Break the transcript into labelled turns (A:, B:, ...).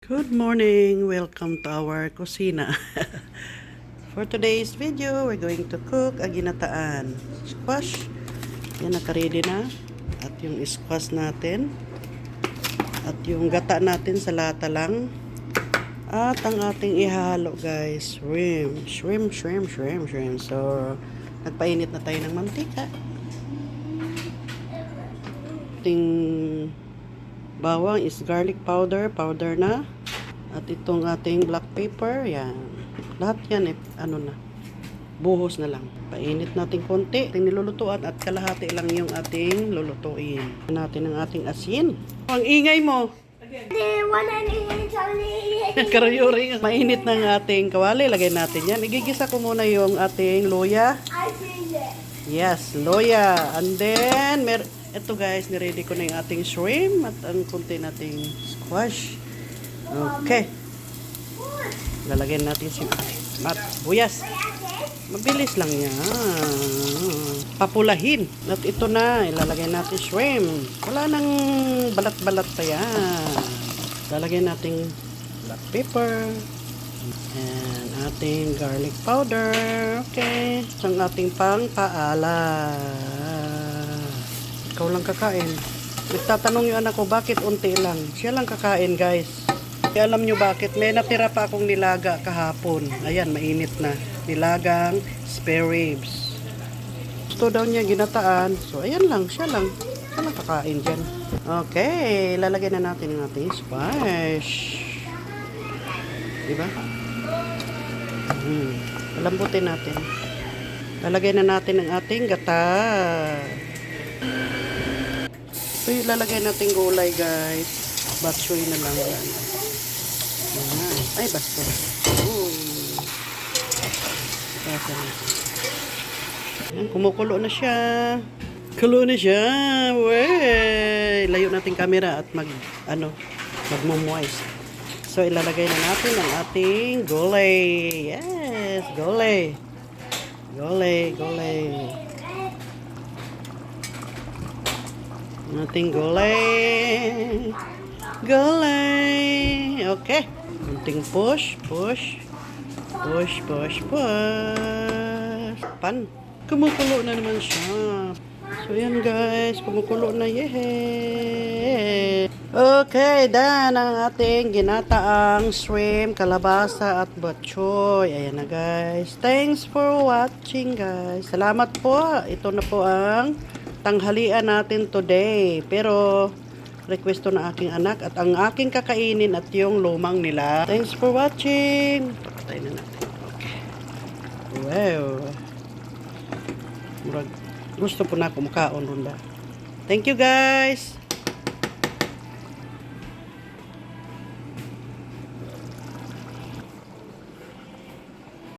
A: Good morning! Welcome to our kusina. For today's video, we're going to cook a ginataan. Squash. Yan, nakaready na. At yung squash natin. At yung gata natin sa lata lang. At ang ating ihalo guys, shrimp. Shrimp, shrimp, shrimp, shrimp. So, nagpainit na tayo ng mantika. Ating bawang is garlic powder, powder na. At itong ating black pepper, yan. Lahat yan, eh, ano na, buhos na lang. Painit natin konti, ating nilulutuan at kalahati lang yung ating lulutuin. Natin ang ating asin. Ang ingay mo! Karayuri. Mainit ng ating kawali. Lagay natin yan. Igigisa ko muna yung ating loya. Yes, loya. And then, mer ito guys, niready ko na yung ating shrimp at ang kunti nating squash. Okay. Lalagyan natin si mat buyas. Mabilis lang yan. Papulahin. At ito na, ilalagay natin shrimp. Wala nang balat-balat pa yan. Lalagyan natin black pepper. And ating garlic powder. Okay. Ang ating pang paala. Ikaw lang kakain. Nagtatanong yung anak ko, bakit unti lang? Siya lang kakain, guys. Kaya alam nyo bakit? May natira pa akong nilaga kahapon. Ayan, mainit na. Nilagang spare ribs. Gusto daw niya ginataan. So, ayan lang. Siya lang. Siya lang kakain dyan. Okay. Lalagyan na natin ng ating squash. Diba? Hmm. Palambutin natin. Lalagyan na natin ang ating gata. So, yung lalagay natin gulay, guys. Batchoy na lang yan. Ayan. Ay, basta. Ayan, kumukulo na siya. Kulo na siya. Wey! Layo natin camera at mag, ano, magmo-moist. So, ilalagay na natin ang ating gulay. Yes, gulay. Gulay, gulay. Ang ating gulay. Gulay. Okay. Kunting push, push. Push, push, push. Pan. Kumukulo na naman siya. So, yan guys. Kumukulo na. Yehey! Okay, dan ang ating ginataang shrimp, kalabasa at batchoy. Ayan na guys. Thanks for watching guys. Salamat po. Ito na po ang tanghalian natin today. Pero request to na aking anak at ang aking kakainin at yung lumang nila. Thanks for watching. Patay na natin. Okay. Wow. Murag, gusto po na ako makaon ron ba. Thank you guys.